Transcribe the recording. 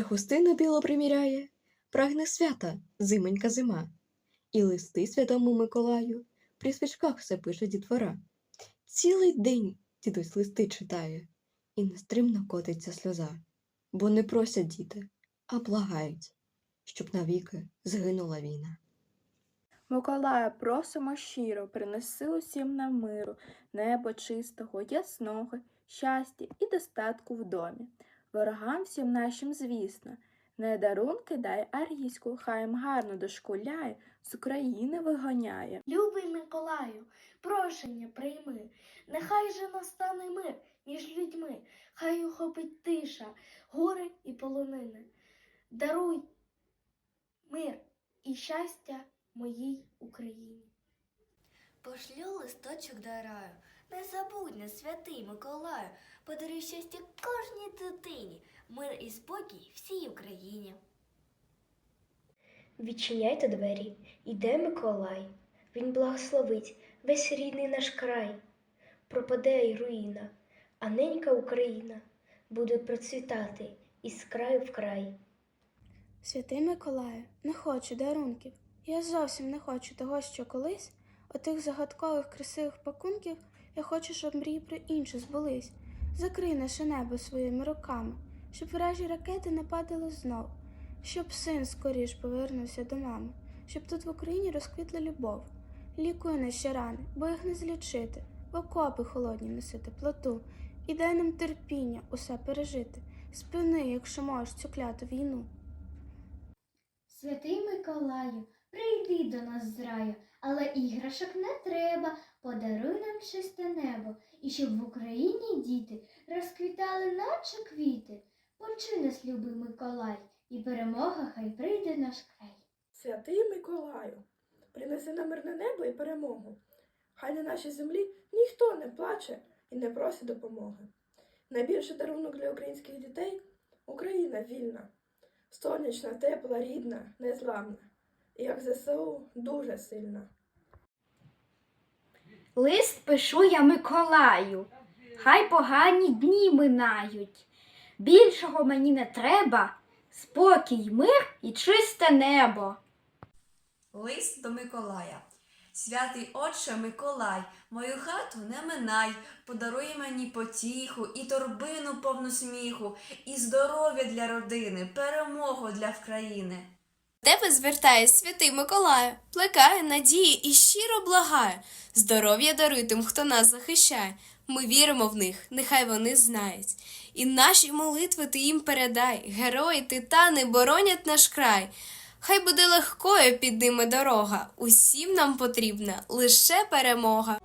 хустину біло приміряє, прагне свята, зименька зима, і листи святому Миколаю при свічках все пише дітвора. Цілий день дідусь листи читає, і нестримно котиться сльоза, бо не просять діти, а благають, щоб навіки згинула війна. Миколая, просимо щиро, принеси усім нам миру, небо чистого, ясного, щастя і достатку в домі. Ворогам всім нашим, звісно, не дарунки дай, а різку, хай їм гарно дошкуляє, з України вигоняє. Любий Миколаю, прошення прийми, нехай же настане мир між людьми, хай охопить тиша, гори і полонини. Даруй мир і щастя моїй Україні. Пошлю листочок до раю, не забудь на святий Миколаю, подаруй щастя кожній дитині, мир і спокій всій Україні. Відчиняйте двері, іде Миколай. Він благословить весь рідний наш край. Пропаде й руїна, а ненька Україна буде процвітати із краю в край. Святий Миколаю, не хочу дарунків. Я зовсім не хочу того, що колись отих загадкових красивих пакунків я хочу, щоб мрії про інше збулись. Закрий наше небо своїми руками, щоб вражі ракети не падали знов, щоб син скоріш повернувся до мами, щоб тут в Україні розквітла любов. Лікуй наші рани, бо їх не злічити, в окопи холодні неси теплоту, і дай нам терпіння усе пережити. Спини, якщо можеш, цю кляту війну. Святий Миколаю, прийди до нас з раю, але іграшок не треба, подаруй нам чисте небо, і щоб в Україні діти розквітали, наче квіти. Почуй нас, любий Миколай, і перемога хай прийде наш край. Святий Миколаю, принеси на мирне небо і перемогу. Хай на нашій землі ніхто не плаче і не просить допомоги. Найбільший дарунок для українських дітей Україна вільна, сонячна, тепла, рідна, незламна. Як ЗСУ дуже сильна. Лист пишу я Миколаю, хай погані дні минають. Більшого мені не треба, спокій, мир і чисте небо. Лист до Миколая. Святий Отче Миколай, мою хату не минай, подаруй мені потіху і торбину повну сміху, і здоров'я для родини, перемогу для вкраїни. Тебе звертає святий Миколаю, плекає надії і щиро благає. Здоров'я даруй тим, хто нас захищає. Ми віримо в них, нехай вони знають. І наші молитви ти їм передай. Герої, титани боронять наш край. Хай буде легкою під ними дорога. Усім нам потрібна лише перемога.